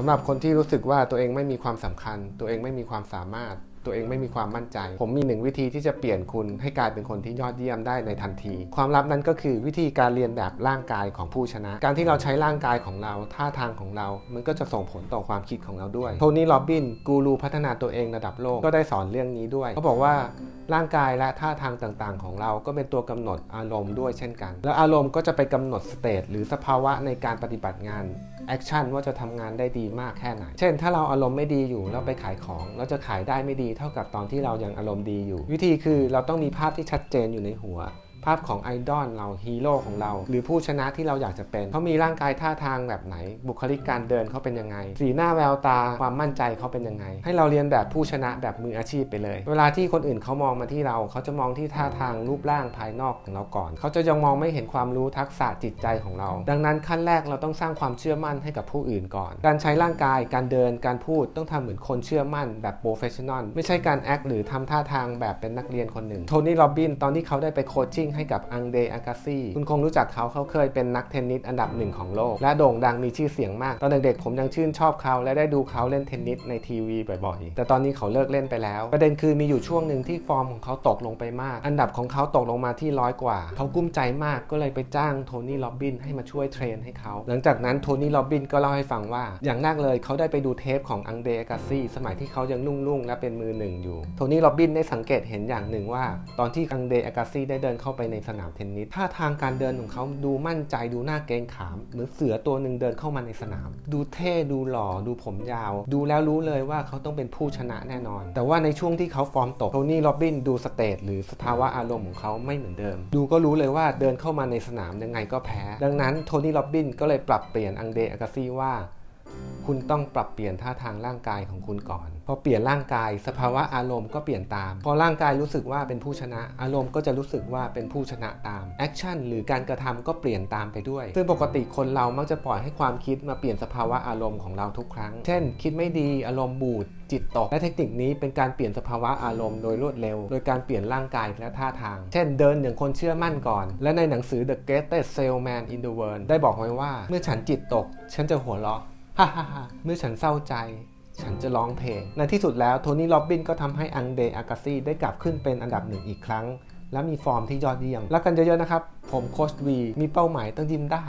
สำหรับคนที่รู้สึกว่าตัวเองไม่มีความสำคัญ ตัวเองไม่มีความสามารถ ตัวเองไม่มีความมั่นใจ ผมมีหนึ่งวิธีที่จะเปลี่ยนคุณให้กลายเป็นคนที่ยอดเยี่ยมได้ในทันที ความลับนั้นก็คือวิธีการเรียนแบบร่างกายของผู้ชนะ การที่เราใช้ร่างกายของเราท่าทางของเรา มันก็จะส่งผลต่อความคิดของเราด้วย โทนี่ โรบบิน กูรูพัฒนาตัวเองระดับโลก ก็ได้สอนเรื่องนี้ด้วย เขาบอกว่า ร่างกายและท่าทางต่างๆ ของเราก็เป็นตัวกำหนดอารมณ์ด้วยเช่นกัน แล้วอารมณ์ก็จะไปกำหนดสเตตหรือสภาวะในการปฏิบัติงานแอคชั่นว่าจะทำงานได้ดีมากแค่ไหน เช่น ถ้าเราอารมณ์ไม่ดีอยู่แล้วไปขายของ เราจะขายได้ไม่ดีเท่ากับตอนที่เรายังอารมณ์ดีอยู่ วิธีคือเราต้องมีภาพที่ชัดเจนอยู่ในหัว ภาพของไอดอลเราฮีโร่ของเรา หรือผู้ชนะที่เราอยากจะเป็นเขามีร่างกายท่าทางแบบไหน บุคลิกการเดินเขาเป็นยังไง สีหน้าแววตาความมั่นใจเขาเป็นยังไง ให้เราเรียนแบบผู้ชนะแบบมืออาชีพไปเลย เวลาที่คนอื่นเขามองมาที่เราเขาจะมองที่ท่าทางรูปร่างภายนอกของเราก่อนเขาจะยังมองไม่เห็นความรู้ทักษะจิตใจของเรา ดังนั้นขั้นแรกเราต้องสร้างความเชื่อมั่นให้กับผู้อื่นก่อน การใช้ร่างกายการเดินการพูดต้องทำเหมือนคนเชื่อมั่นแบบโปรเฟชชั่นอลไม่ใช่การแอคหรือทำท่าทางแบบเป็นนักเรียนคนหนึ่งโทนี่โรบบินตอนที่เขาได้ไปโคชชิ่งให้กับอังเดอากาซีคุณคงรู้จักเขาเขาเคยเป็นนักเทนนิสอันดับหนึ่งของโลก และโด่งดังมีชื่อเสียงมาก ตอนเด็กๆผมยังชื่นชอบเขาและได้ดูเขาเล่นเทนนิสในทีวีบ่อยๆ แต่ตอนนี้เขาเลิกเล่นไปแล้ว ประเด็นคือมีอยู่ช่วงหนึ่งที่ฟอร์มของเขาตกลงไปมาก อันดับของเขาตกลงมาที่ร้อยกว่า เขากุ้มใจมากก็เลยไปจ้างโทนี่โรบบินให้มาช่วยเทรนให้เขา หลังจากนั้นโทนี่โรบบินก็เล่าให้ฟังว่า อย่างแรกเลยเขาได้ไปดูเทปของอังเดอากาซีสมัยที่เขายังรุ่งๆและเป็นมือหนึ่งอยู่โทนี่โรบบินได้สังเกตเห็นอย่างหนึ่งว่า ตอนที่อังเดอากาซีได้เดินเข้าไปในสนามเทนนิสท่าทางการเดินของเขาดูมั่นใจดูหน้าเกรงขาม เหมือนเสือตัวหนึ่งเดินเข้ามาในสนาม ดูเท่ดูหล่อดูผมยาว ดูแล้วรู้เลยว่าเขาต้องเป็นผู้ชนะแน่นอน แต่ว่าในช่วงที่เขาฟอร์มตกโทนี่โรบบินดูสเตทหรือสภาวะอารมณ์ของเขาไม่เหมือนเดิม ดูก็รู้เลยว่าเดินเข้ามาในสนามยังไงก็แพ้ ดังนั้นโทนี่โรบบินก็เลยปรับเปลี่ยนอังเดอากาซีว่า คุณต้องปรับเปลี่ยนท่าทางร่างกายของคุณก่อน พอเปลี่ยนร่างกายสภาวะอารมณ์ก็เปลี่ยนตาม พอร่างกายรู้สึกว่าเป็นผู้ชนะ อารมณ์ก็จะรู้สึกว่าเป็นผู้ชนะตามแอคชั่นหรือการกระทำก็เปลี่ยนตามไปด้วย ซึ่งปกติคนเรามักจะปล่อยให้ความคิดมาเปลี่ยนสภาวะอารมณ์ของเราทุกครั้ง เช่น คิดไม่ดีอารมณ์บูดจิตตกและเทคนิคนี้เป็นการเปลี่ยนสภาวะอารมณ์โดยรวดเร็ว โดยการเปลี่ยนร่างกายและท่าทาง เช่นเดินอย่างคนเชื่อมั่นก่อน และในหนังสือ The Greatest Salesman in the World ได้บอกไว้ว่า เมื่อฉันจิตตก ฉันจะหัวเราะ ฮ่าฮ่าเมื่อฉันเศร้าใจ ฉันจะร้องเพลง ในที่สุดแล้วโทนี่ โรบบินก็ทำให้อังเดอากาซีได้กลับขึ้นเป็นอันดับหนึ่งอีกครั้ง และมีฟอร์มที่ยอดเยี่ยม แล้วกันเยอะๆนะครับ ผมโคชวีมีเป้าหมายต้องยิ้มได้